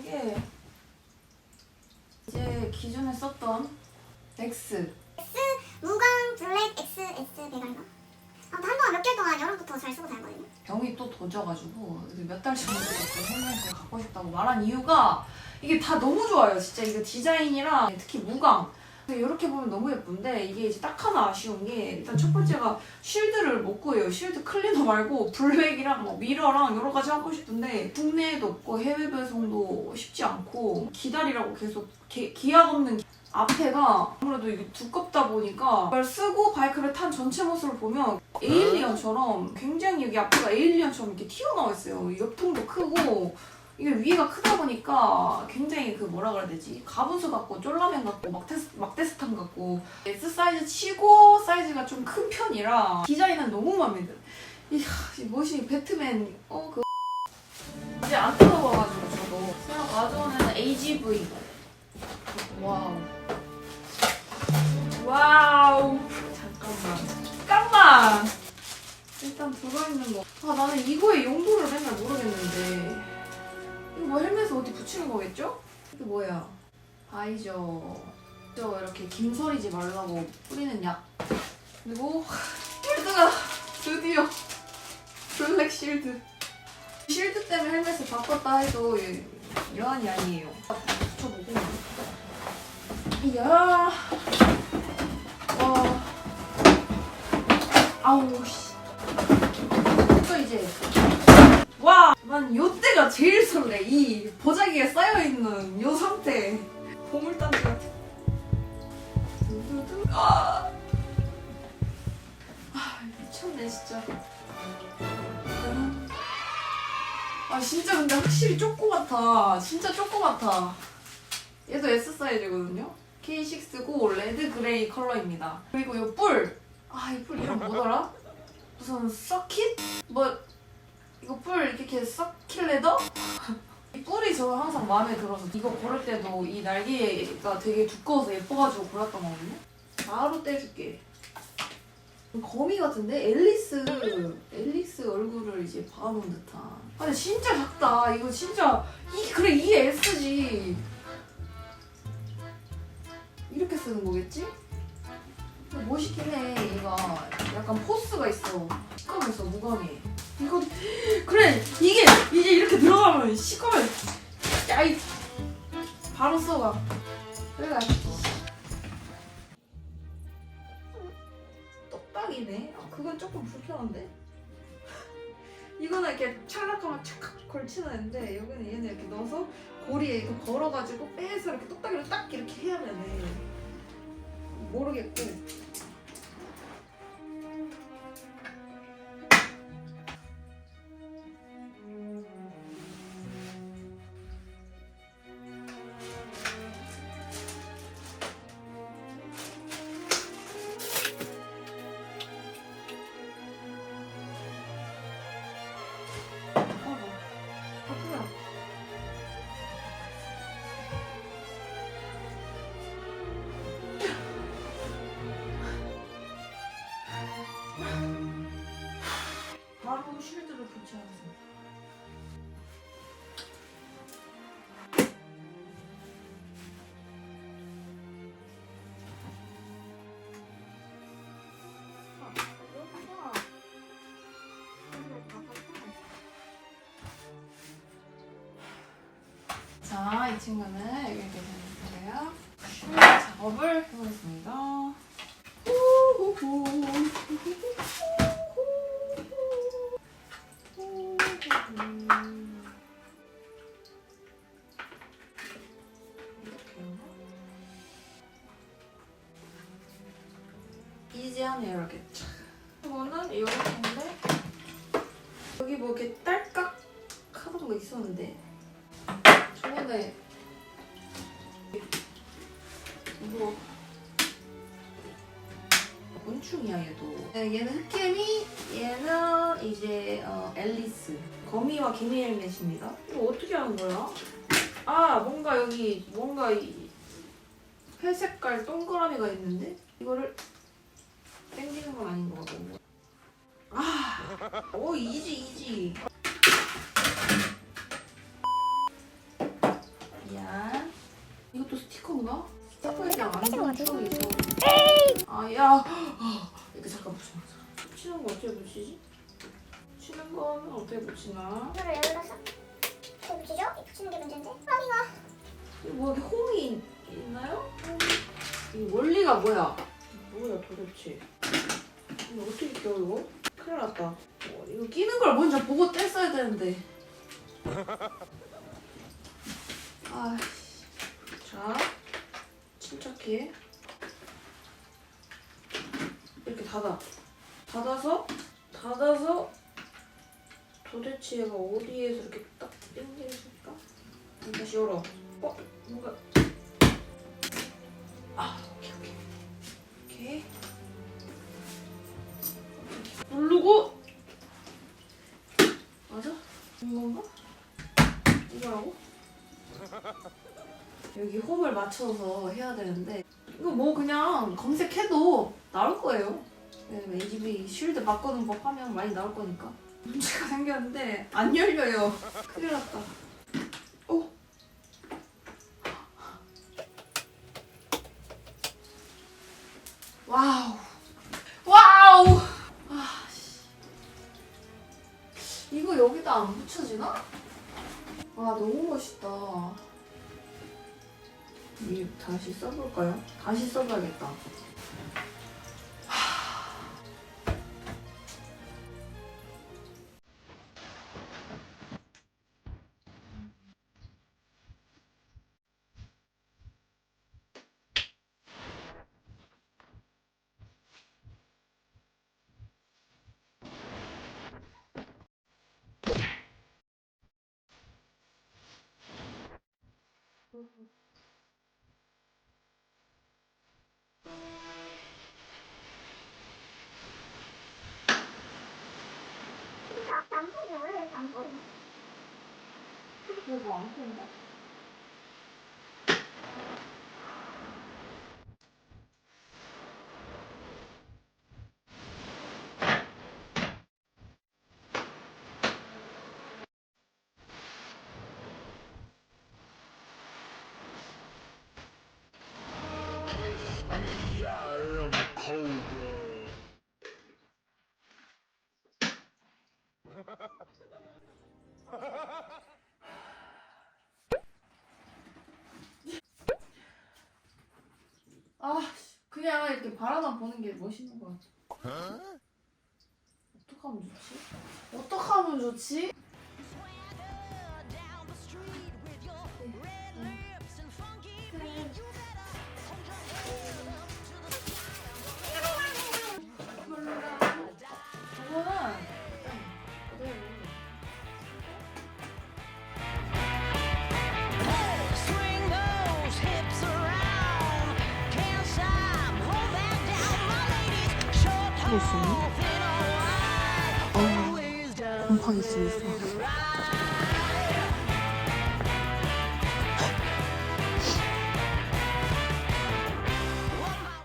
이게 이제 기존에 썼던 X S 무광 블랙 X S 대가인가? 아무튼 한동안 몇 개월 동안 여름부터 잘 쓰고 다녔거든요 병이 또 도져가지고 몇 달 전부터 생각해서 갖고 싶다고 말한 이유가 이게 다 너무 좋아요. 진짜 이거 디자인이랑 특히 무광 이렇게 보면 너무 예쁜데 이게 이제 딱 하나 아쉬운 게 일단 첫 번째가 쉴드를 못 구해요 쉴드 클리너 말고 블랙이랑 뭐 미러랑 여러 가지 하고 싶은데 국내에도 없고 해외 배송도 쉽지 않고 기다리라고 계속 기, 기약 없는 기- 앞에가 아무래도 이게 두껍다 보니까 이걸 쓰고 바이크를 탄 전체 모습을 보면 에일리언처럼 굉장히 여기 앞에가 에일리언처럼 이렇게 튀어나와 있어요. 옆통도 크고 이게 위가 크다 보니까 굉장히 그 뭐라 그래야 되지? 가분수 같고 쫄라맨 같고 막테스, 막데스탄 같고 S 사이즈 치고 사이즈가 좀 큰 편이라 디자인은 너무 마음에 들어. 이야, 이 멋이 배트맨 어 그 이제 안 뜯어봐가지고 저도. 새로 가져오는 AGV 와우. 와우. 잠깐만. 잠깐만. 일단 들어있는 거. 아 나는 이거의 용도를 맨날 모르겠는데 뭐 헬멧에 어디 붙이는 거겠죠? 이게 뭐야? 아이죠. 저 이렇게 김서리지 말라고 뿌리는 약. 그리고 실드가 드디어 블랙 실드. 실드 때문에 헬멧을 바꿨다 해도 예, 여한이 아니에요. 붙여보고. 이야. 와. 아우 씨. 또 이제 와, 난 요때가 제일 설레. 이 보자기에 쌓여 있는 요 상태. 보물단지 같아. 아, 아 미쳤네 진짜. 아 진짜 근데 확실히 쪼꼬 같아. 진짜 쪼꼬 같아. 얘도 S 사이즈거든요. K6고 레드 그레이 컬러입니다. 그리고 요 뿔. 아, 이 뿔 이름 뭐더라? 무슨 서킷? 뭐 이렇게 서킷 레더? 이 뿔이 저 항상 마음에 들어서 이거 고를 때도 이 날개가 되게 두꺼워서 예뻐가지고 골랐던 거거든요. 바로 떼줄게. 거미 같은데? 앨리스 앨리스 얼굴을 이제 박아놓은 듯한. 아 근데 진짜 작다. 이거 진짜 이 그래 이게 S지. 이렇게 쓰는 거겠지? 근데 멋있긴 해. 얘가 약간 포스가 있어. 시커면서 무광해. 이거 그래 이게 이제 이렇게 들어가면 시커면 야이 바로 써가. 그래. 똑딱이네. 아, 그건 조금 불편한데. 이거는 이렇게 찰락하면 착 걸치는 애인데 여기는 얘는 이렇게 넣어서 고리에 이렇게 걸어가지고 빼서 이렇게 똑딱이로 딱 이렇게 해야 되네. 모르겠고. 자, 이 친구는 이렇게 되는 거예요. 쉴드 작업을 해보겠습니다. 후후후. 하네요 이렇게 착. 이거는 이렇게인데 여기 뭐 이렇게 딸깍 하던 거 있었는데 저번에 이거 곤충이야 얘도 네, 얘는 흑개미 얘는 이제 어, 앨리스 거미와 개미 헬멧입니다 이거 어떻게 하는 거야? 아 뭔가 여기 뭔가 이 회색깔 동그라미가 있는데 이거를 당기는 건 아닌 것 같고 아 오 이지 이지 미안 이것도 스티커인가? 야 이렇게 잠깐 붙여 붙이는 거 어떻게 붙이지? 붙이는 거는 어떻게 붙이나? 이거를 열어서 어떻게 붙이죠? 이 붙이는 게 문제인데 허리가 이거 뭐 홈이 있나요? 이 원리가 뭐야? 뭐야 도대체? 이거 어떻게 껴 이거? 큰일 났다. 어, 이거 끼는 걸 먼저 보고 뗐어야 되는데. 아, 자, 침착해. 이렇게 닫아. 닫아서, 닫아서 도대체 얘가 어디에서 이렇게 딱 당겨있을까? 다시 열어. 어? 뭔가 맞춰서 해야 되는데 이거 뭐 그냥 검색해도 나올 거예요 왜냐면 AGB 쉴드 바꾸는 법 하면 많이 나올 거니까 문제가 생겼는데 안 열려요 큰일 났다 어? 와우. 와우. 아, 씨. 이거 여기다 안 붙여지나? 와, 너무 멋있다. 이 다시 써볼까요? 다시 써봐야겠다. 안 이거 안 보인다. 아, 씨, 그냥 이렇게 바라만 보는 게 멋있는 것 같아. 어떡하면 좋지? 어떡하면 좋지? Wide, always down 곰팡이 쓰고 있어.